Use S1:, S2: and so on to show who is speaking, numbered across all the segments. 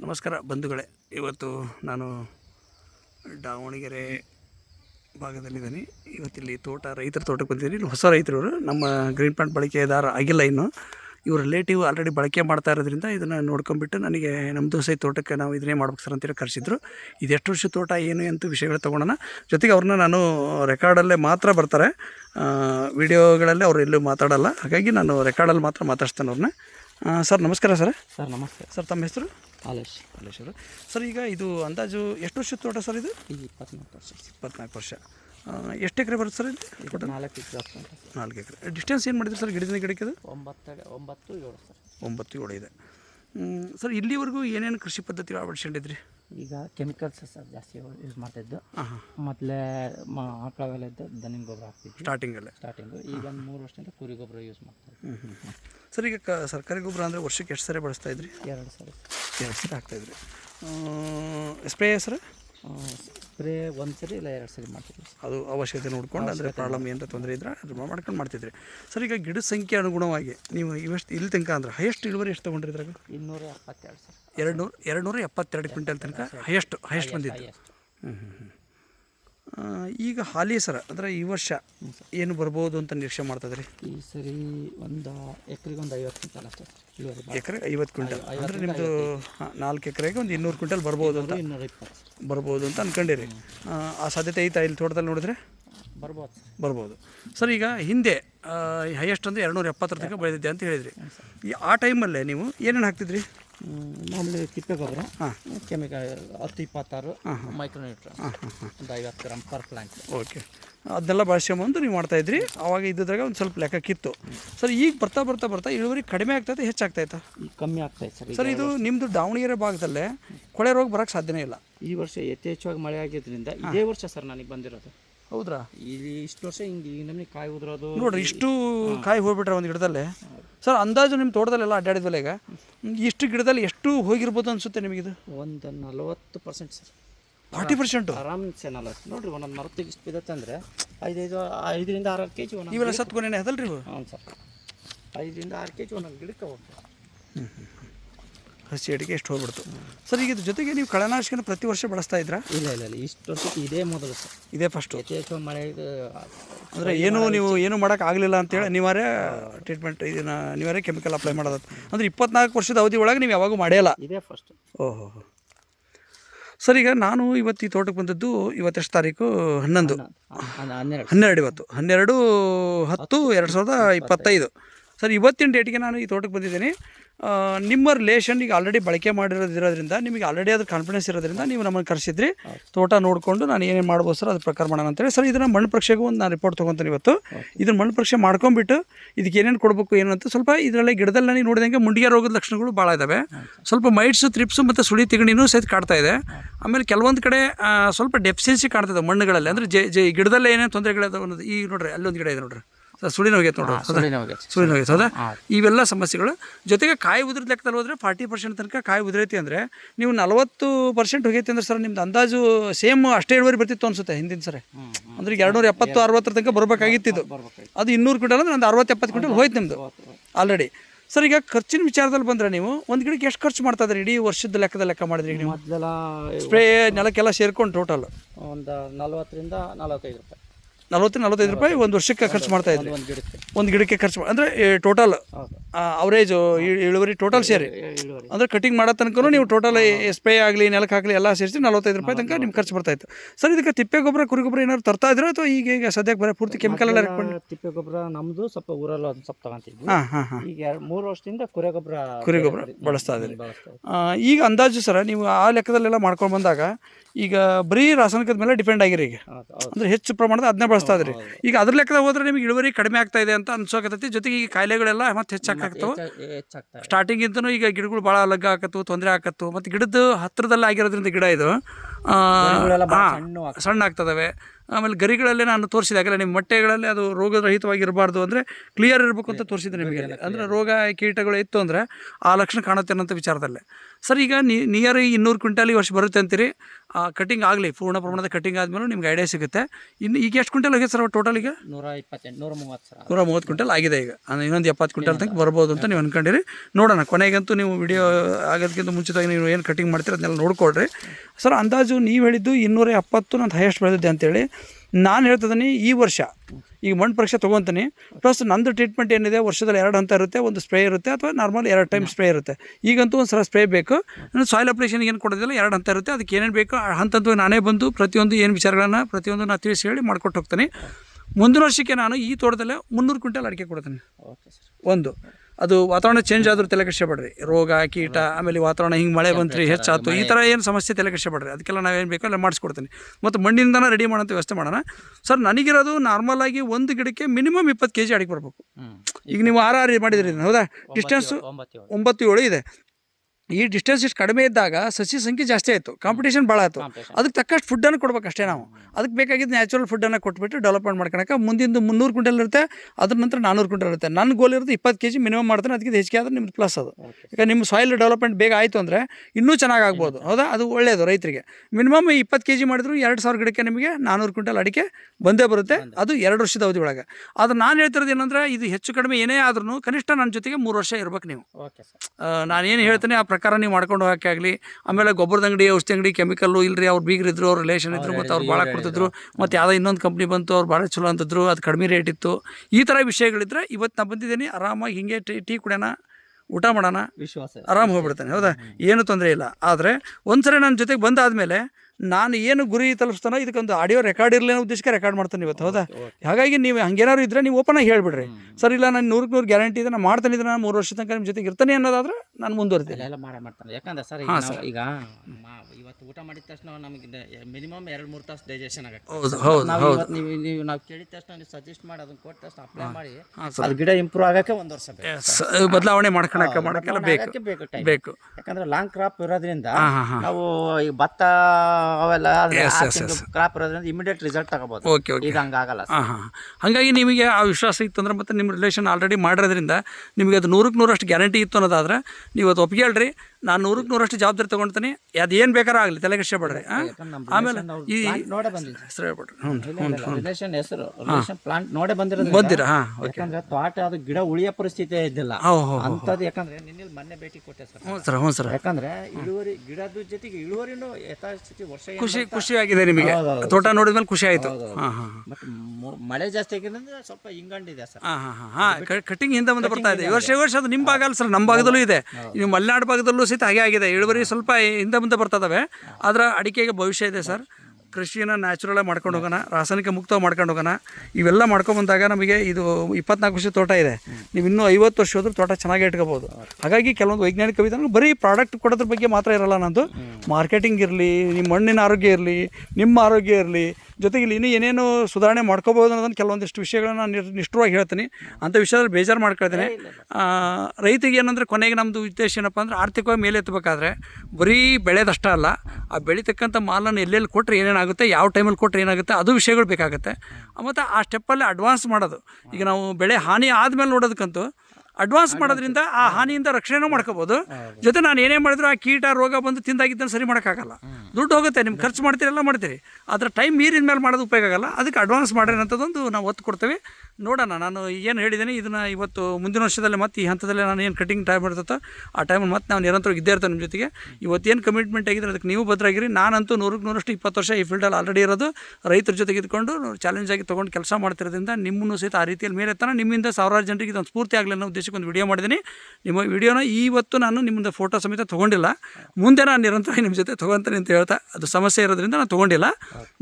S1: ನಮಸ್ಕಾರ ಬಂಧುಗಳೇ ಇವತ್ತು ನಾನು ದಾವಣಗೆರೆ ಭಾಗದಲ್ಲಿದ್ದೀನಿ. ಇವತ್ತಿಲ್ಲಿ ತೋಟ ರೈತರ ತೋಟಕ್ಕೆ ಬಂದಿದ್ದೀನಿ. ಇಲ್ಲಿ ಹೊಸ ರೈತರು ನಮ್ಮ ಗ್ರೀನ್ ಪ್ಲಾಂಟ್ ಬಳಕೆದಾರ ಆಗಿಲ್ಲ ಇನ್ನು. ಇವರು ರಿಲೇಟಿವ್ ಆಲ್ರೆಡಿ ಬಳಕೆ ಮಾಡ್ತಾ ಇರೋದ್ರಿಂದ ಇದನ್ನು ನೋಡ್ಕೊಂಬಿಟ್ಟು ನನಗೆ ನಮ್ಮ ದೋಸೆ ತೋಟಕ್ಕೆ ನಾವು ಇದನ್ನೇ ಮಾಡ್ಬೇಕು ಸರ್ ಅಂತೇಳಿ ಕರೆಸಿದ್ರು. ಇದು ಎಷ್ಟು ವರ್ಷ ತೋಟ ಏನು ಅಂತ ವಿಷಯಗಳು ತೊಗೊಳೋಣ ಜೊತೆಗೆ ಅವ್ರನ್ನ ನಾನು ರೆಕಾರ್ಡಲ್ಲೇ ಮಾತ್ರ ಬರ್ತಾರೆ. ವಿಡಿಯೋಗಳಲ್ಲೇ ಅವ್ರು ಎಲ್ಲೂ ಮಾತಾಡಲ್ಲ. ಹಾಗಾಗಿ ನಾನು ರೆಕಾರ್ಡಲ್ಲಿ ಮಾತ್ರ ಮಾತಾಡ್ಸ್ತೇನೆ ಅವ್ರನ್ನ. ಸರ್ ನಮಸ್ಕಾರ ಸರ್.
S2: ಸರ್ ನಮಸ್ತೆ.
S1: ಸರ್ ತಮ್ಮ ಹೆಸರು?
S2: ಕಾಲೇಶ್
S1: ಹಾಲೇಶ್ ಅವರು. ಸರ್ ಈಗ ಇದು ಅಂದಾಜು ಎಷ್ಟು ವರ್ಷದ ತೋಟ ಸರ್ ಇದು?
S2: ಈಗ ಇಪ್ಪತ್ನಾಲ್ಕು ವರ್ಷ.
S1: ಇಪ್ಪತ್ನಾಲ್ಕು ವರ್ಷ. ಎಷ್ಟು ಎಕರೆ ಬರುತ್ತೆ ಸರ್ ಇದು
S2: ನಾಲ್ಕು ಎಕರೆ
S1: ನಾಲ್ಕು ಎಕರೆ. ಡಿಸ್ಟೆನ್ಸ್ ಏನು ಮಾಡಿದ್ರು ಸರ್ ಗಿಡದಿಂದ ಗಿಡಕ್ಕೆ ಇದು?
S2: ಒಂಬತ್ತು ಒಂಬತ್ತು ಏಳು ಸರ್.
S1: ಒಂಬತ್ತು ಏಳು ಇದೆ. ಸರ್ ಇಲ್ಲಿವರೆಗೂ ಏನೇನು ಕೃಷಿ ಪದ್ಧತಿ ಅಳವಡಿಸ್ಕೊಂಡಿದ್ರಿ?
S2: ಈಗ ಕೆಮಿಕಲ್ಸ್ ಸರ್ ಜಾಸ್ತಿ ಯೂಸ್ ಮಾಡ್ತಿದ್ದು. ಮೊದಲೇ ಆಕಳವೆಲ್ಲ ಇದ್ದು ದನಿನ ಗೊಬ್ಬರ ಹಾಕ್ತಿದ್ವಿ.
S1: ಸ್ಟಾರ್ಟಿಂಗಲ್ಲೇ
S2: ಸ್ಟಾರ್ಟಿಂಗು ಈಗ ಒಂದು ಮೂರು ವರ್ಷದಿಂದ ಕುರಿ ಗೊಬ್ಬರ ಯೂಸ್ ಮಾಡ್ತಾರೆ
S1: ಹ್ಞೂ ಹ್ಞೂ ಹ್ಞೂ ಸರ್ ಈಗ ಕ ಸರ್ಕಾರಿ ಗೊಬ್ಬರ ಅಂದರೆ ವರ್ಷಕ್ಕೆ ಎಷ್ಟು ಸರಿ ಬಳಸ್ತಾ ಇದ್ರಿ?
S2: ಎರಡು ಸರಿ.
S1: ಎರಡು ಸರಿ ಹಾಕ್ತಾಯಿದ್ರಿ ಸ್ಪ್ರೇ ಸರ್
S2: ಸ್ಪ್ರೇ ಒಂದು ಸರಿ ಇಲ್ಲ ಎರಡು ಸರಿ ಮಾಡ್ತೀವಿ
S1: ಅದು ಅವಶ್ಯಕತೆ ನೋಡ್ಕೊಂಡು ಅಂದರೆ ಪ್ರಾಬ್ಲಮ್ ಏನಾರ ತೊಂದರೆ ಇದ್ರೆ ಅದು ಮಾಡ್ಕೊಂಡು ಮಾಡ್ತಿದ್ರಿ. ಸರ್ ಈಗ ಗಿಡದ ಸಂಖ್ಯೆ ಅನುಗುಣವಾಗಿ ನೀವು ಇವಷ್ಟು ಇಲ್ಲಿ ತನಕ ಅಂದ್ರೆ ಹೈಯೆಸ್ಟ್ ಇಳುವರಿ ಎಷ್ಟು ತೊಗೊಂಡಿದ್ರಾಗ
S2: ಇನ್ನೂರ ಎಪ್ಪತ್ತೆರಡು ಸರ್.
S1: ಎರಡು ನೂರು ಎರಡು ನೂರ ಎಪ್ಪತ್ತೆರಡು ಕ್ವಿಂಟಲ್ ತನಕ ಹೈಯೆಸ್ಟ್ ಹೈಯೆಸ್ಟ್ ಬಂದಿದ್ದು ಹ್ಞೂ ಹ್ಞೂ ಹ್ಞೂ ಈಗ ಹಾಲಿ ಸರ ಅಂದರೆ ಈ ವರ್ಷ ಏನು ಬರ್ಬೋದು ಅಂತ ನಿರೀಕ್ಷೆ ಮಾಡ್ತದ್ರಿ
S2: ಈ ಸರಿ ಒಂದು ಎಕ್ರೆಗೆ ಒಂದು ಐವತ್ತು ಕ್ವಿಂಟಲ್ ಅಷ್ಟೇ ಸರ್. ಇಳುವರಿ
S1: ಎಕರೆ ಐವತ್ತು ಕ್ವಿಂಟಲ್. ಅಂದರೆ ನಿಮ್ಮದು ನಾಲ್ಕು ಎಕರೆಗೆ ಒಂದು ಇನ್ನೂರು ಕ್ವಿಂಟಲ್ ಬರ್ಬೋದು ಅಂತ
S2: ಇನ್ನೂರ ಇಪ್ಪತ್ತು
S1: ಬರ್ಬೋದು ಅಂತ ಅನ್ಕೊಂಡಿರಿ. ಆ, ಸಾಧ್ಯತೆ ಐತಾ ಇಲ್ಲಿ ತೋಟದಲ್ಲಿ ನೋಡಿದ್ರೆ?
S2: ಬರ್ಬೋದು
S1: ಬರ್ಬೋದು. ಸರ್ ಈಗ ಹಿಂದೆ ಹೈಯೆಸ್ಟ್ ಅಂದರೆ ಎರಡುನೂರ ಎಪ್ಪತ್ತರ ತನಕ ಬೆಳೆದಿದ್ದೆ ಅಂತ ಹೇಳಿದ್ರಿ. ಈ ಆ ಟೈಮಲ್ಲೇ ನೀವು ಏನೇನು ಹಾಕ್ತಿದ್ರಿ?
S2: ಮಾಮೂಲಿ ತಿಪ್ಪೆ ಗೊಬ್ಬರ.
S1: ಹಾಂ.
S2: ಕೆಮಿಕಲ್ ಹತ್ತು ಇಪ್ಪತ್ತಾರು ಮೈಕ್ರೋನ್ಯೂಟ್ರ. ಒಂದು ಐವತ್ತು ಗ್ರಾಮ್ ಪರ್ ಪ್ಲಾಂಟ್.
S1: ಓಕೆ. ಅದನ್ನೆಲ್ಲ ಬಳಸ್ಕೊಂಬಂದು ನೀವು ಮಾಡ್ತಾಯಿದ್ರಿ ಅವಾಗ ಇದ್ದಿದ್ರಾಗ ಒಂದು ಸ್ವಲ್ಪ ಲೆಕ್ಕಕ್ಕಿತ್ತು ಸರ್ ಈಗ ಬರ್ತಾ ಬರ್ತಾ ಬರ್ತಾ ಇಳುವರಿ ಕಡಿಮೆ ಆಗ್ತೈತೆ ಹೆಚ್ಚಾಗ್ತೈತಾ
S2: ಕಮ್ಮಿ ಆಗ್ತೈತೆ ಸರ್.
S1: ಸರ್ ಇದು ನಿಮ್ಮದು ದಾವಣಗೆರೆ ಭಾಗದಲ್ಲೇ ಕೊಳೆ ರೋಗ ಬರೋಕ್ಕೆ ಸಾಧ್ಯನೇ ಇಲ್ಲ.
S2: ಈ ವರ್ಷ ಯಥೇಚ್ಛವಾಗಿ ಮಳೆ ಆಗಿದ್ದರಿಂದ ಇದೇ ವರ್ಷ ಸರ್ ನನಗೆ ಬಂದಿರೋದು.
S1: ಹೌದ್ರಾ?
S2: ಇಲ್ಲಿ ಇಷ್ಟು ವರ್ಷ ಹಿಂಗೆ ಈಗ ನಮಗೆ ಕಾಯಿ ಉದ್ರೋದು.
S1: ನೋಡ್ರಿ ಇಷ್ಟು ಕಾಯಿ ಹೋಗ್ಬಿಟ್ರೆ ಒಂದು ಗಿಡದಲ್ಲೇ ಸರ್ ಅಂದಾಜು ನಿಮ್ಮ ತೋಟದಲ್ಲೆಲ್ಲ ಅಡ್ಡಾಡಿದ್ವಲ್ಲ ಈಗ? ಇಷ್ಟು ಗಿಡದಲ್ಲಿ ಎಷ್ಟು ಹೋಗಿರ್ಬೋದು ಅನಿಸುತ್ತೆ ನಿಮಗಿದು?
S2: ಒಂದು ನಲವತ್ತು ಪರ್ಸೆಂಟ್ ಸರ್.
S1: Forty percent?
S2: ಆರಾಮ್ಸೆ ನಲವತ್ತು ನೋಡ್ರಿ ಒಂದೊಂದು ಮರತ್ತಿಗೆ ಇಷ್ಟು ಬಿದ್ದತ್ತೆ ಅಂದರೆ ಐದೈದು ಐದರಿಂದ ಆರು ಕೆ ಜಿ ಒಂದು
S1: ಇವೆಲ್ಲ ಸತ್ಕೊಂಡೇನೆ ಅದಲ್ರಿ ಇವು?
S2: ಹ್ಞೂ ಸರ್. ಐದರಿಂದ ಆರು ಕೆ ಜಿ ಒಂದೊಂದು ಗಿಡಕ್ಕೆ ಹೋಗ್ತದೆ.
S1: ಹಸಿ ಅಡಿಕೆ ಎಷ್ಟು ಹೋಗ್ಬಿಡ್ತು. ಸರ್ ಈಗ ಇದ್ರ ಜೊತೆಗೆ ನೀವು ಕಳೆನಾಶಕನ ಪ್ರತಿ ವರ್ಷ ಬಳಸ್ತಾ ಇದ್ರಾ?
S2: ಇಲ್ಲ ಇಲ್ಲ ಇಲ್ಲ. ಇಷ್ಟು ವರ್ಷಕ್ಕೆ ಇದೇ ಮೊದಲು ಸರ್.
S1: ಇದೇ ಫಸ್ಟು
S2: ಮಳೆ ಇದು
S1: ಅಂದರೆ ಏನು ನೀವು ಏನು ಮಾಡೋಕೆ ಆಗಲಿಲ್ಲ ಅಂತೇಳಿ ಅನಿವಾರ್ಯ ಟ್ರೀಟ್ಮೆಂಟ್ ಇದನ್ನ ಅನಿವಾರ್ಯ ಕೆಮಿಕಲ್ ಅಪ್ಲೈ ಮಾಡೋದು ಅಂದರೆ ಇಪ್ಪತ್ನಾಲ್ಕು ವರ್ಷದ ಅವಧಿ ಒಳಗೆ ನೀವು ಯಾವಾಗೂ ಮಾಡಿಲ್ಲ
S2: ಇದೇ ಫಸ್ಟ್
S1: ಓಹೋ ಸರ್ ಈಗ ನಾನು ಇವತ್ತು ಈ ತೋಟಕ್ಕೆ ಬಂದದ್ದು ಇವತ್ತೆಷ್ಟು ತಾರೀಕು? ಹನ್ನೊಂದು.
S2: ಹನ್ನೆರಡು.
S1: ಹನ್ನೆರಡು ಇವತ್ತು. ಹನ್ನೆರಡು ಹತ್ತು ಎರಡು ಸಾವಿರದ ಇಪ್ಪತ್ತೈದು. ಸರ್ ಇವತ್ತಿನ ಡೇಟಿಗೆ ನಾನು ಈ ತೋಟಕ್ಕೆ ಬಂದಿದ್ದೀನಿ. ನಿಮ್ಮ ರಿಲೇಷನ್ ಈಗ ಆಲ್ರೆಡಿ ಬಳಕೆ ಮಾಡಿರೋದಿರೋದ್ರಿಂದ ನಿಮಗೆ ಆಲ್ರೆಡಿ ಅದ್ರ ಕಾನ್ಫಿಡೆನ್ಸ್ ಇರೋದ್ರಿಂದ ನೀವು ನಮ್ಮನ್ನು ಕರೆಸಿದ್ರಿ. ತೋಟ ನೋಡಿಕೊಂಡು ನಾನು ಏನೇನು ಮಾಡ್ಬೋದು ಸರ್ ಅದ್ರ ಪ್ರಕಾರ ಮಾಡೋಣ ಅಂತೇಳಿ. ಸರ್ ಇದನ್ನು ಮಣ್ಣು ಪರೀಕ್ಷೆಗೂ ಒಂದು ನಾನು ರಿಪೋರ್ಟ್ ತೊಗೊತೀನಿ ಇವತ್ತು. ಇದನ್ನು ಮಣ್ಣು ಪರೀಕ್ಷೆ ಮಾಡ್ಕೊಂಬಿಟ್ಟು ಇದಕ್ಕೆ ಏನೇನು ಕೊಡಬೇಕು ಏನು ಅಂತ ಸ್ವಲ್ಪ ಇದರಲ್ಲಿ ಗಿಡದಲ್ಲಿ ನನಗೆ ನೋಡಿದಂಗೆ ಮುಂಡಿಗೆ ರೋಗದ ಲಕ್ಷಣಗಳು ಭಾಳ ಇದ್ದಾವೆ ಸ್ವಲ್ಪ ಮೈಟ್ಸು ತ್ರಿಪ್ಸು ಮತ್ತು ಸುಳಿ ತಿಗಣಿನೂ ಸಹಿತ ಕಾಡ್ತಾ ಇದೆ. ಆಮೇಲೆ ಕೆಲವೊಂದು ಕಡೆ ಸ್ವಲ್ಪ ಡೆಫಿಸಿಯನ್ಸಿ ಕಾಣ್ತದೆ ಮಣ್ಣುಗಳಲ್ಲಿ. ಅಂದರೆ ಜೆ ಜೆ ಗಿಡದಲ್ಲೇ ಏನೇನು ತೊಂದರೆಗಳಿದಾವೆ ಅನ್ನೋದು ಈಗ ನೋಡ್ರಿ ಅಲ್ಲೊಂದು ಗಿಡ ಇದೆ ನೋಡ್ರಿ. ಸುಳಿನ ಹೋಗ್ಯತ್ ನೋಡ್ರಿ?
S2: ಸುಳಿನ
S1: ಹೋಗ್ಯತ್ ಹೌದಾ ಇವೆಲ್ಲ ಸಮಸ್ಯೆಗಳು. ಜೊತೆಗೆ ಕಾಯಿ ಉದ್ರದ ಲೆಕ್ಕದಲ್ಲಿ ಹೋದ್ರೆ ಫಾರ್ಟಿ ಪರ್ಸೆಂಟ್ ತನಕ ಕಾಯಿ ಉದುರೈತಿ ಅಂದರೆ ನೀವು ನಲವತ್ತು ಪರ್ಸೆಂಟ್ ಹೋಗೈತಿ ಅಂದ್ರೆ ಸರ್ ನಿಮ್ದು ಅಂದಾಜು ಸೇಮ್ ಅಷ್ಟೇ ಇಳುವರಿ ಬರ್ತಿತ್ತು ಅನ್ಸುತ್ತೆ ಹಿಂದಿನ ಸರ್. ಅಂದ್ರೆ ಈಗ ಎರಡುನೂರ ಎಪ್ಪತ್ತು ಅರವತ್ತರ ತನಕ ಬರಬೇಕಾಗಿತ್ತು ಇದು. ಅದು ಇನ್ನೂರು ಕ್ವಿಂಟಲ್ ಅಂದ್ರೆ ಒಂದು ಅರವತ್ತು ಎಪ್ಪತ್ತು ಕ್ವಿಂಟಲ್ ಹೋಯ್ತು ನಿಮ್ಮದು ಆಲ್ರೆಡಿ ಸರ್ ಈಗ ಖರ್ಚಿನ ವಿಚಾರದಲ್ಲಿ ಬಂದರೆ ನೀವು ಒಂದು ಗಿಡಕ್ಕೆ ಎಷ್ಟು ಖರ್ಚು ಮಾಡ್ತಾ ಇದ್ರಿ ಇಡೀ ವರ್ಷದ ಲೆಕ್ಕದ ಲೆಕ್ಕ ಮಾಡಿದ್ರಿ ನೀವು? ಸ್ಪ್ರೇ ನೆಲಕ್ಕೆಲ್ಲ ಸೇರ್ಕೊಂಡು ಟೋಟಲ್
S2: ಒಂದು ನಲವತ್ತರಿಂದ ನಲವತ್ತೈದು ರೂಪಾಯಿ.
S1: ನಲವತ್ತು ನಲವತ್ತೈದು ರೂಪಾಯಿ ಒಂದು ವರ್ಷಕ್ಕೆ ಖರ್ಚು ಮಾಡ್ತಾ ಇದ್ರಿ.
S2: ಒಂದು ಗಿಡಕ್ಕೆ.
S1: ಖರ್ಚು ಮಾಡಿ ಅಂದರೆ ಟೋಟಲ್ ಅವರೇಜ್ ಇಳುವರಿ ಟೋಟಲ್ ಸೇರಿ. ಅಂದ್ರೆ ಕಟಿಂಗ್ ಮಾಡೋ ತನಕ ನೀವು ಟೋಟಲ್ ಸ್ಪ್ರೇ ಆಗಲಿ ನೆಲಕ್ಕೆ ಹಾಕಲಿ ಎಲ್ಲ ಸೇರಿಸಿ ನಲವತ್ತೈದು ರೂಪಾಯಿ ತನಕ ನಿಮ್ಗೆ ಖರ್ಚು ಬರ್ತಾ ಇತ್ತು. ಸರ್ ಇದಕ್ಕೆ ತಿಪ್ಪೆ ಗೊಬ್ಬರ ಕುರಿ ಗೊಬ್ಬರ ಏನಾದ್ರು ತರ್ತಾ ಇದ್ರೆ ಅಥವಾ ಈಗ ಈಗ ಸದ್ಯಕ್ಕೆ ಬರೋ ಪೂರ್ತಿ ಕೆಮಿಕಲ್ ಎಲ್ಲ
S2: ತಿಪ್ಪೆ ಗೊಬ್ಬರ ನಮ್ದು ಸ್ವಲ್ಪ ಊರಲ್ಲಿ ಅದನ್ನ ಸ್ವಲ್ಪ ತಗೊಂತಿದ್ವಿ.
S1: ಹಾಂ ಹಾಂ ಹಾಂ.
S2: ಈಗ ಎರಡು ಮೂರು ವರ್ಷದಿಂದ ಕುರಿ ಗೊಬ್ಬರ
S1: ಕುರಿ ಗೊಬ್ಬರ ಬಳಸ್ತಾ ಇದ್ದೀರಿ.
S2: ಇದ್ದೀವಿ.
S1: ಈಗ ಅಂದಾಜು ಸರ್ ನೀವು ಆ ಲೆಕ್ಕದಲ್ಲೆಲ್ಲ ಮಾಡ್ಕೊಂಡು ಬಂದಾಗ ಈಗ ಬರೀ ರಾಸಾಯನಿಕದ ಮೇಲೆ ಡಿಪೆಂಡ್ ಆಗಿರಿ ಈಗ. ಅಂದ್ರೆ ಹೆಚ್ಚು ಪ್ರಮಾಣದ ಅದನ್ನೇ ಬಳಸ್ತಾ ಇದ್ರಿ. ಈಗ ಅದ್ರ ಲೆಕ್ಕದಾಗ ಹೋದ್ರೆ ನಿಮಗೆ ಇಳುವರಿ ಕಡಿಮೆ ಆಗ್ತಾ ಇದೆ ಅಂತ ಅನ್ಸೋಕತ್ತೈತಿ. ಜೊತೆಗೆ ಈಗ ಕಾಯಿಲೆಗಳೆಲ್ಲ ಮತ್ತೆ ಹೆಚ್ಚಾಗ್ತಾವೆ. ಸ್ಟಾರ್ಟಿಂಗ್ ಇಂತನೂ ಈಗ ಗಿಡಗಳು ಭಾಳ ಅಲಗ್ ಆಕತ್ತು ತೊಂದರೆ ಆಕತ್ತು ಮತ್ತು ಗಿಡದ ಹತ್ತಿರದಲ್ಲಿ ಆಗಿರೋದ್ರಿಂದ ಗಿಡ ಇದು.
S2: ಸಣ್ಣ
S1: ಆಗ್ತದವೆ. ಆಮೇಲೆ ಗರಿಗಳಲ್ಲೇ ನಾನು ತೋರಿಸಿದೆ ಆಗಲ್ಲ ನಿಮ್ಮ ಮೊಟ್ಟೆಗಳಲ್ಲಿ ಅದು ರೋಗರಹಿತವಾಗಿರಬಾರ್ದು ಅಂದರೆ ಕ್ಲಿಯರ್ ಇರಬೇಕು ಅಂತ ತೋರಿಸಿದೆ ನಿಮಗೆ. ಅಂದರೆ ರೋಗ ಕೀಟಗಳು ಇತ್ತು ಅಂದರೆ ಆ ಲಕ್ಷಣ ಕಾಣುತ್ತೆ ಅನ್ನೋಂಥ ವಿಚಾರದಲ್ಲೇ. ಸರ್ ಈಗ ನಿಯರ್ ಇನ್ನೂರು ಕ್ವಿಂಟಲ್ ಈ ವರ್ಷ ಬರುತ್ತೆ ಅಂತೀರಿ? ಕಟಿಂಗ್ ಆಗಲಿ ಪೂರ್ಣ ಪ್ರಮಾಣದ ಕಟಿಂಗ್ ಆದಮೇಲೆ ನಿಮ್ಗೆ ಐಡಿಯಾ ಸಿಗುತ್ತೆ. ಇನ್ನು ಈಗ ಎಷ್ಟು ಕ್ವಿಂಟಲ್ ಆಗಿದೆ ಸರ್ ಟೋಟಲ್ ಈಗ?
S2: ನೂರ ಇಪ್ಪತ್ತೆಂಟು ನೂರ ಮೂವತ್ತು ಸರ್
S1: ನೂರ ಮೂವತ್ತು ಕ್ವಿಂಟಲ್ ಆಗಿದೆ ಈಗ. ಅಂದ್ರೆ ಇನ್ನೊಂದು ಎಪ್ಪತ್ತು ಕ್ವಿಂಟಲ್ ತನಕ ಬರ್ಬೋದು ಅಂತ ನೀವು ಅನ್ಕೊಂಡಿರಿ. ನೋಡೋಣ ಕೊನೆಗಂತೂ ನೀವು ವಿಡಿಯೋ ಆಗೋದಕ್ಕಿಂತ ಮುಂಚಿತವಾಗಿ ನೀವು ಏನು ಕಟಿಂಗ್ ಮಾಡ್ತೀರ ಅದನ್ನೆಲ್ಲ ನೋಡ್ಕೊಳ್ರಿ. ಸರ್ ಅಂದಾಜು ನೀವು ಹೇಳಿದ್ದು ಇನ್ನೂರ ಎಪ್ಪತ್ತು ನಂದು ಹೈಯೆಸ್ಟ್ ಬೆಳೆದಿದ್ದೆ ಅಂತೇಳಿ. ನಾನು ಹೇಳ್ತಿದ್ದೀನಿ ಈ ವರ್ಷ. ಈಗ ಮಣ್ಣು ಪರೀಕ್ಷೆ ತೊಗೊತೀನಿ. ಪ್ಲಸ್ ನಂದು ಟ್ರೀಟ್ಮೆಂಟ್ ಏನಿದೆ ವರ್ಷದಲ್ಲಿ ಎರಡು ಹಂತ ಇರುತ್ತೆ ಒಂದು ಸ್ಪ್ರೇ ಇರುತ್ತೆ ಅಥವಾ ನಾರ್ಮಲ್ ಎರಡು ಟೈಮ್ ಸ್ಪ್ರೇ ಇರುತ್ತೆ. ಈಗಂತೂ ಒಂದು ಸಲ ಸ್ಪ್ರೇ ಬೇಕು ಸಾಯಿಲ್ ಅಪ್ರೇಷನ್ಗೆ ಏನು ಕೊಡೋದಿಲ್ಲ ಎರಡು ಹಂತ ಇರುತ್ತೆ. ಅದಕ್ಕೆ ಏನೇನು ಬೇಕು ಹಂತಂತೂ ಹಂತ ನಾನೇ ಬಂದು ಪ್ರತಿಯೊಂದು ಏನು ವಿಚಾರಗಳನ್ನು ಪ್ರತಿಯೊಂದು ನಾನು ತಿಳಿಸಿ ಹೇಳಿ ಮಾಡ್ಕೊಟ್ಟು ಹೋಗ್ತೀನಿ. ಮುಂದಿನ ವರ್ಷಕ್ಕೆ ನಾನು ಈ ತೋಟದಲ್ಲೇ ಮುನ್ನೂರು ಕ್ವಿಂಟಲ್ ಅಡಿಕೆ ಕೊಡ್ತೀನಿ. ಒಂದು. ಅದು ವಾತಾವರಣ ಚೇಂಜ್ ಆದರೂ ತಲೆ ಕಷ್ಟಪಡ್ರಿ ರೋಗ ಕೀಟ ಆಮೇಲೆ ವಾತಾವರಣ ಹಿಂಗೆ ಮಳೆ ಬಂತ್ರಿ ಹೆಚ್ಚಾಯ್ತು ಈ ಥರ ಏನು ಸಮಸ್ಯೆ ತಲೆ ಕಷ್ಟಪಡ್ರಿ ಅದಕ್ಕೆಲ್ಲ ನಾವೇನು ಬೇಕೋ ಎಲ್ಲ ಮಾಡಿಸ್ಕೊಡ್ತೀನಿ. ಮತ್ತು ಮಣ್ಣಿಂದನೇ ರೆಡಿ ಮಾಡೋಂಥ ವ್ಯವಸ್ಥೆ ಮಾಡೋಣ. ಸರ್ ನನಗಿರೋದು ನಾರ್ಮಲ್ ಆಗಿ ಒಂದು ಗಿಡಕ್ಕೆ ಮಿನಿಮಮ್ ಇಪ್ಪತ್ತು ಕೆ ಜಿ ಅಡಿಗೆ ಬರಬೇಕು. ಈಗ ನೀವು ಆರು ಆರು ಮಾಡಿದ್ರಿ ಹೌದಾ? ಡಿಸ್ಟೆನ್ಸು
S2: ಒಂಬತ್ತು ಏಳು
S1: ಇದೆ. ಈ ಡಿಸ್ಟೆನ್ಸ್ ಇಷ್ಟು ಕಡಿಮೆ ಇದ್ದಾಗ ಸಸಿ ಸಂಖ್ಯೆ ಜಾಸ್ತಿ ಆಯಿತು. ಕಾಂಪಿಟೇಷನ್ ಭಾಳ ಆಯಿತು. ಅದಕ್ಕೆ ತಕ್ಕಷ್ಟು ಫುಡ್ಡನ್ನು ಕೊಡ್ಬೇಕು ಅಷ್ಟೇ ನಾವು. ಅದಕ್ಕೆ ಬೇಕಾಗಿದ್ದು ನ್ಯಾಚುರಲ್ ಫುಡ್ಡನ್ನು ಕೊಟ್ಬಿಟ್ಟು ಡೆವಲಪ್ಮೆಂಟ್ ಮಾಡ್ಕೊಳಕ್ಕೆ ಮುಂದಿಂದು ಮುನ್ನೂರು ಕ್ವಿಂಟಲ್ ಇರುತ್ತೆ ಅದ್ರ ನಂತರ ನಾನ್ನೂರು ಕ್ವಿಂಟಲ್ ಇರುತ್ತೆ. ನನ್ನ ಗೋಲ್ ಇರುತ್ತೆ ಇಪ್ಪತ್ತು ಕೆ ಜಿ ಮಿನಿಮಮ್ ಮಾಡ್ತಾನೆ ಅದಕ್ಕೆ ಹೆಚ್ಚಿಗೆ ಆದರೆ ನಿಮ್ಮದು ಪ್ಲಸ್ ಅದು. ಈಗ ನಿಮ್ಮ ಸಾಯಿಲ್ ಡೆವಲಪ್ಮೆಂಟ್ ಬೇಗ ಆಯಿತು ಅಂದರೆ ಇನ್ನೂ ಚೆನ್ನಾಗಿ ಆಗ್ಬೋದು. ಹೌದಾ? ಅದು ಒಳ್ಳೆಯದು ರೈತರಿಗೆ. ಮಿನಿಮಮ್ ಇಪ್ಪತ್ತು ಕೆ ಜಿ ಮಾಡಿದ್ರು ಎರಡು ಸಾವಿರ ಗಿಡಕ್ಕೆ ನಿಮಗೆ ನಾನ್ನೂರು ಕ್ವಿಂಟಲ್ ಅಡಿಕೆ ಬಂದೇ ಬರುತ್ತೆ. ಅದು ಎರಡು ವರ್ಷದ ಅವಧಿ ಒಳಗೆ. ಅದು ನಾನು ಹೇಳ್ತಿರೋದು ಏನಂದ್ರೆ ಇದು ಹೆಚ್ಚು ಕಡಿಮೆ ಏನೇ ಆದ್ರೂ ಕನಿಷ್ಠ ನನ್ನ ಜೊತೆಗೆ ಮೂರು ವರ್ಷ ಇರ್ಬೇಕು ನೀವು. ನಾನು ಏನು ಹೇಳ್ತೀನಿ ಆ ಪ್ರಕಾರ ನೀವು ಮಾಡ್ಕೊಂಡು ಹೋಗಕ್ಕೆ ಆಗಲಿ. ಆಮೇಲೆ ಗೊಬ್ಬರದ ಅಂಗಡಿ ಔಷಧಿ ಅಂಗಡಿ ಕೆಮಿಕಲ್ಲು ಇಲ್ಲರಿ ಅವ್ರು ಬೀಗರಿದ್ರು ಅವ್ರ ರಿಲೇಷನ್ ಇದ್ರು ಮತ್ತು ಅವ್ರು ಭಾಳ ಕೊಡ್ತಿದ್ರು. ಮತ್ತು ಯಾವುದೋ ಇನ್ನೊಂದು ಕಂಪ್ನಿ ಬಂತು ಅವ್ರು ಭಾಳ ಚಲೋ ಅಂತಿದ್ರು ಅದು ಕಡಿಮೆ ರೇಟ್ ಇತ್ತು. ಈ ಥರ ವಿಷಯಗಳಿದ್ರೆ ಇವತ್ತು ನಾನು ಬಂದಿದ್ದೀನಿ ಆರಾಮಾಗಿ ಹಿಂಗೆ ಟೀ ಟೀ ಕುಡಿಯೋಣ ಊಟ ಮಾಡೋಣ
S2: ವಿಶ್ವಾಸ.
S1: ಆರಾಮ ಹೋಗ್ಬಿಡ್ತಾನೆ ಹೌದಾ? ಏನು ತೊಂದರೆ ಇಲ್ಲ. ಆದರೆ ಒಂದು ಸರಿ ನನ್ನ ಜೊತೆಗೆ ಬಂದಾದಮೇಲೆ ನಾನು ಏನು ಗುರಿ ತಲುಪಿಸ್ತಾನೋ ಇದಕ್ಕೊಂದು ಆಡಿಯೋ ರೆಕಾರ್ಡ್ ಇರಲಿ ಅನ್ನೋ ಉದ್ದೇಶಕ್ಕೆ ರೆಕಾರ್ಡ್ ಮಾಡ್ತಾನೆ ಇವತ್ತು ಹೌದಾ? ಹಾಗಾಗಿ ನೀವು ಹಂಗೇನಾದ್ರು ಇದ್ದರೆ ನೀವು ಓಪನ್ ಆಗಿ ಹೇಳ್ಬಿಡ್ರಿ. ಸರ್ ಇಲ್ಲ ನಾನು ನೂರಕ್ಕೆ ನೂರು ಗ್ಯಾರಂಟಿ ಇದೆ ನಾನು ಮಾಡ್ತಾನೆ ಇದ್ರೆ ನಾನು ಮೂರು ವರ್ಷ ತನಕ ನಿಮ್ಮ ಜೊತೆಗೆ ಇರ್ತಾನೆ ಅನ್ನೋದಾದ್ರೆ ನಾನು ಮುಂದುವರಿತೀನಿ.
S2: ಎಲ್ಲ ಮಾಡ ಮಾಡ್ತಾನೆ. ಯಾಕಂದ್ರೆ ಸರ್ ಈಗ ಇವತ್ತು ಊಟ ಮಾಡಿದ ತಕ್ಷಣ ನಮಗೆ ಮಿನಿಮಮ್ ಎರಡು ಮೂರು ತಾಸು ಡೈಜೆಷನ್ ಆಗುತ್ತೆ.
S1: ಹೌದು ಹೌದು
S2: ನಾವು ಇವತ್ತು ನೀವು ನೀವು ನಾವು ಕೇಳಿದ ತಕ್ಷಣ ನೀವು ಸಜೆಸ್ಟ್ ಮಾಡಿ ಅದನ್ನ ಕೊಟ್ಟ ತಕ್ಷಣ ಅಪ್ಲೈ ಮಾಡಿ ಅದು ಗಿಡ ಇಂಪ್ರೂವ್ ಆಗಕ್ಕೆ ಒಂದು ವರ್ಷ ಬೇಕು
S1: ಬದಲಾವಣೆ ಮಾಡ್ಕೊಳಕ್ಕೆ ಮಾಡೋಕ್ಕೆಲ್ಲ ಬೇಕು.
S2: ಬೇಕು ಯಾಕಂದ್ರೆ ಲಾಂಗ್ ಕ್ರಾಪ್ ಇರೋದ್ರಿಂದ ನಾವು ಈ ಭತ್ತ ಅವೆಲ್ಲ
S1: Yes, yes, yes.
S2: ಕ್ರಾಪ್ ಇರೋದ್ರಿಂದ ಇಮಿಡಿಯೇಟ್ ರಿಸಲ್ಟ್ ತಗೋಬಹುದು
S1: ಓಕೆ ಓಕೆ
S2: ಇದು ಹಂಗಾಗಲ್ಲ
S1: ಹಾಂ ಹಾಂ ಹಾಗಾಗಿ ನಿಮಗೆ ಆ ವಿಶ್ವಾಸ ಇತ್ತು ಅಂದ್ರೆ ಮತ್ತು ನಿಮ್ಮ ರಿಲೇಷನ್ ಆಲ್ರೆಡಿ ಮಾಡಿರೋದ್ರಿಂದ ನಿಮಗೆ ಅದು ನೂರಕ್ಕೆ ನೂರಷ್ಟು ಗ್ಯಾರಂಟಿ ಇತ್ತು ಅನ್ನೋದಾದ್ರೆ ನೀವು ಅದು ಒಪ್ಪಿಗೆಳ್ರಿ ನಾನು ನೂರಕ್ಕೆ ನೂರಷ್ಟು ಜವಾಬ್ದಾರಿ ತೊಗೊಳ್ತೀನಿ ಅದು ಏನು ಬೇಕಾದ್ರೂ ಆಗಲಿ ತಲೆ ಕಷ್ಟಪಡ್ರಿ ಬಿಡ್ರಿ ಆಮೇಲೆ ಈ
S2: ನೋಡೇ ಬಂದಿಲ್ಲ
S1: ಹೆಸರು ಹೇಳ್ಬಿಡ್ರಿ ಹ್ಞೂ
S2: ರಿಲೇಷನ್ ಹೆಸರು ರಿಲೇಷನ್ ಪ್ಲಾಂಟ್ ನೋಡೇ ಬಂದಿರೋದು
S1: ಬಂದಿರಾ? ಹಾಂ ಓಕೆ
S2: ಯಾಕಂದ್ರೆ ತೋಟ ಅದು ಗಿಡ ಉಳಿಯೋ ಪರಿಸ್ಥಿತಿ ಇದ್ದಿಲ್ಲ.
S1: ಹೋ ಹೋ
S2: ಅಂತದ್ದು ಯಾಕಂದ್ರೆ ನಿನ್ನೆ ಮೊನ್ನೆ ಭೇಟಿ ಕೊಟ್ಟೆ ಸರ್.
S1: ಹ್ಞೂ ಸರ್ ಹ್ಞೂ ಸರ್.
S2: ಯಾಕಂದ್ರೆ ಇಳುವರಿ ಗಿಡದ ಜೊತೆಗೆ ಇಳುವರಿನೂ ಯಥಾಸ್ಥಿತಿ
S1: ಖುಷಿ
S2: ಖುಷಿಯಾಗಿದೆ
S1: ಖುಷಿ ಆಗಿದೆ ನಿಮಗೆ.
S2: ಹೌದೌದು.
S1: ತೋಟ ನೋಡಿದ್ಮೇಲೆ ಖುಷಿ ಆಯ್ತು. ಹಾಂ ಹಾಂ
S2: ಮಳೆ ಜಾಸ್ತಿ ಆಗಿದ್ರೆ ಸ್ವಲ್ಪ ಹಿಂಗಂಡಿದೆ ಸರ್.
S1: ಹಾಂ ಹಾಂ ಹಾಂ. ಹಾಂ ಕಟಿಂಗ್ ಹಿಂದೆ ಮುಂದೆ ಬರ್ತಾ ಇದೆ. ಈ ವರ್ಷ ಈ ವರ್ಷ ಅದು ನಿಮ್ಮ ಭಾಗ ಅಲ್ಲ ಸರ್ ನಮ್ಮ ಭಾಗದಲ್ಲೂ ಇದೆ. ನೀವು ಮಲೆನಾಡು ಭಾಗದಲ್ಲೂ ಸಹಿತ ಹಾಗೆ ಆಗಿದೆ. ಇಳುವರಿ ಸ್ವಲ್ಪ ಹಿಂದೆ ಮುಂದೆ ಬರ್ತದವೆ ಆದ್ರೆ ಅಡಿಕೆಗೆ ಭವಿಷ್ಯ ಇದೆ ಸರ್. ಕೃಷಿನ ನ್ಯಾಚುರಲಾಗಿ ಮಾಡ್ಕೊಂಡು ಹೋಗೋಣ ರಾಸಾಯನಿಕ ಮುಕ್ತ ಮಾಡ್ಕೊಂಡು ಹೋಗೋಣ ಇವೆಲ್ಲ ಮಾಡ್ಕೊಂಡು ಬಂದಾಗ ನಮಗೆ ಇದು ಇಪ್ಪತ್ನಾಲ್ಕು ವರ್ಷದ ತೋಟ ಇದೆ. ನೀವು ಇನ್ನೂ ಐವತ್ತು ವರ್ಷ ಹೋದ್ರೂ ತೋಟ ಚೆನ್ನಾಗಿ ಇಟ್ಕೋಬೋದು. ಹಾಗಾಗಿ ಕೆಲವೊಂದು ವೈಜ್ಞಾನಿಕ ವಿಧಾನ ಬರೀ ಪ್ರಾಡಕ್ಟ್ ಕೊಡೋದ್ರ ಬಗ್ಗೆ ಮಾತ್ರ ಇರಲ್ಲ ನಂದು. ಮಾರ್ಕೆಟಿಂಗ್ ಇರಲಿ ನಿಮ್ಮ ಮಣ್ಣಿನ ಆರೋಗ್ಯ ಇರಲಿ ನಿಮ್ಮ ಆರೋಗ್ಯ ಇರಲಿ ಜೊತೆಗೆ ಇಲ್ಲಿ ಇನ್ನೂ ಏನೇನು ಸುಧಾರಣೆ ಮಾಡ್ಕೋಬೋದು ಅನ್ನೋದನ್ನು ಕೆಲವೊಂದಿಷ್ಟು ವಿಷಯಗಳನ್ನ ನಾನು ನಿರ್- ನಿಷ್ಠುರವಾಗಿ ಹೇಳ್ತೀನಿ. ಅಂಥ ವಿಷಯದಲ್ಲಿ ಬೇಜಾರು ಮಾಡ್ಕೊಳ್ತೀನಿ. ರೈತಿಗೆ ಏನಂದರೆ ಕೊನೆಗೆ ನಮ್ಮದು ಉದ್ದೇಶ ಏನಪ್ಪ ಅಂದರೆ ಆರ್ಥಿಕವಾಗಿ ಮೇಲೆ ಎತ್ತಬೇಕಾದ್ರೆ ಬರೀ ಬೆಳೆದಷ್ಟೇ ಅಲ್ಲ ಆ ಬೆಳೀತಕ್ಕಂಥ ಮಾಲನ್ನು ಎಲ್ಲೆಲ್ಲಿ ಕೊಟ್ಟರೆ ಏನೇನಾಗುತ್ತೆ ಯಾವ ಟೈಮಲ್ಲಿ ಕೊಟ್ಟರೆ ಏನಾಗುತ್ತೆ ಅದು ವಿಷಯಗಳು ಬೇಕಾಗುತ್ತೆ. ಮತ್ತು ಆ ಸ್ಟೆಪ್ಪಲ್ಲಿ ಅಡ್ವಾನ್ಸ್ ಮಾಡೋದು. ಈಗ ನಾವು ಬೆಳೆ ಹಾನಿ ಆದಮೇಲೆ ನೋಡೋದಕ್ಕಂತೂ ಅಡ್ವಾನ್ಸ್ ಮಾಡೋದ್ರಿಂದ ಆ ಹಾನಿಯಿಂದ ರಕ್ಷಣೆನೂ ಮಾಡ್ಕೋಬೋದು. ಜೊತೆ ನಾನು ಏನೇ ಮಾಡಿದ್ರು ಆ ಕೀಟ ರೋಗ ಬಂದು ತಿಂದಾಗಿದ್ದನ್ನು ಸರಿ ಮಾಡೋಕ್ಕಾಗಲ್ಲ. ದುಡ್ಡು ಹೋಗುತ್ತೆ ನಿಮ್ಗೆ ಖರ್ಚು ಮಾಡ್ತೀರಿ ಎಲ್ಲ ಮಾಡ್ತೀರಿ. ಅದರ ಟೈಮ್ ಮೀರಿದ ಮೇಲೆ ಮಾಡೋದು ಉಪಯೋಗ ಆಗಲ್ಲ. ಅದಕ್ಕೆ ಅಡ್ವಾನ್ಸ್ ಮಾಡ್ರಿ ಅಂತದೊಂದು ನಾವು ಒತ್ತು ಕೊಡ್ತೇವೆ. ನೋಡೋಣ. ನಾನು ಏನು ಹೇಳಿದ್ದೀನಿ, ಇದನ್ನು ಇವತ್ತು ಮುಂದಿನ ವರ್ಷದಲ್ಲಿ ಮತ್ತೆ ಈ ಹಂತದಲ್ಲಿ ನಾನು ಏನು ಕಟಿಂಗ್ ಟೈಮ್ ಇರ್ತೈತೋ ಆ ಟೈಮಲ್ಲಿ ಮತ್ತೆ ನಾವು ನಿರಂತರವಾಗಿ ಇದ್ದೇ ಇರ್ತೇವೆ ನಿಮ್ಮ ಜೊತೆಗೆ. ಇವತ್ತೇನು ಕಮಿಟ್ಮೆಂಟ್ ಆಗಿದ್ರೆ ಅದಕ್ಕೆ ನೀವು ಭದ್ರಾಗಿರಿ. ನಾನಂತೂ ನೂರಕ್ಕೆ ನೂರಷ್ಟು ಇಪ್ಪತ್ತು ವರ್ಷ ಈ ಫೀಲ್ಡಲ್ಲಿ ಆಲ್ರೆಡಿ ಇರೋದು. ರೈತರ ಜೊತೆಗೆ ಇದ್ಕೊಂಡು ಚಾಲೆಂಜ್ ಆಗಿ ತೊಗೊಂಡು ಕೆಲಸ ಮಾಡ್ತಿರೋದ್ರಿಂದ ನಿಮ್ಮನ್ನು ಸಹಿತ ಆ ರೀತಿಯಲ್ಲಿ ಮೇಲೆ ಎತ್ತಾನ ನಿಮ್ಮಿಂದ ಸಾವಿರಾರು ಜನರಿಗೆ ಇದೊಂದು ಸ್ಫೂರ್ತಿ ಆಗಲಿ ಅನ್ನೋ ಉದ್ದೇಶಕ್ಕೆ ಒಂದು ವಿಡಿಯೋ ಮಾಡಿದ್ದೀನಿ. ನಿಮ್ಮ ವಿಡಿಯೋನ ಇವತ್ತು ನಾನು ನಿಮ್ಮಿಂದ ಫೋಟೋ ಸಮೇತ ತೊಗೊಂಡಿಲ್ಲ. ಮುಂದೆ ನಾನು ನಿರಂತರ ನಿಮ್ಮ ಜೊತೆ ತೊಗೊತೀನಿ ಅಂತ ಹೇಳ್ತಾ ಅದು ಸಮಸ್ಯೆ ಇರೋದ್ರಿಂದ ನಾನು ತೊಗೊಂಡಿಲ್ಲ.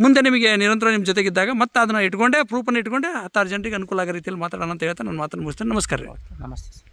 S1: ಮುಂದೆ ನಿಮಗೆ ನಿರಂತರ ನಿಮ್ಮ ಜೊತೆಗಿದ್ದಾಗ ಮತ್ತೆ ಅದನ್ನು ಇಟ್ಕೊಂಡೆ ಪ್ರೂಫನ್ನು ಇಟ್ಕೊಂಡೆ, ಹತ್ತಾರು ಜನರಿಗೆ ಅನುಕೂಲ ಆಗೋ ರೀತಿಯಲ್ಲಿ ಮಾತಾಡೋಣ ಅಂತ ಹೇಳ್ತಾ ನಾನು ಮಾತನ್ನು ಮುಗಿಸ್ತೇನೆ. ನಮಸ್ಕಾರ ರೀ.
S2: ನಮಸ್ತೆ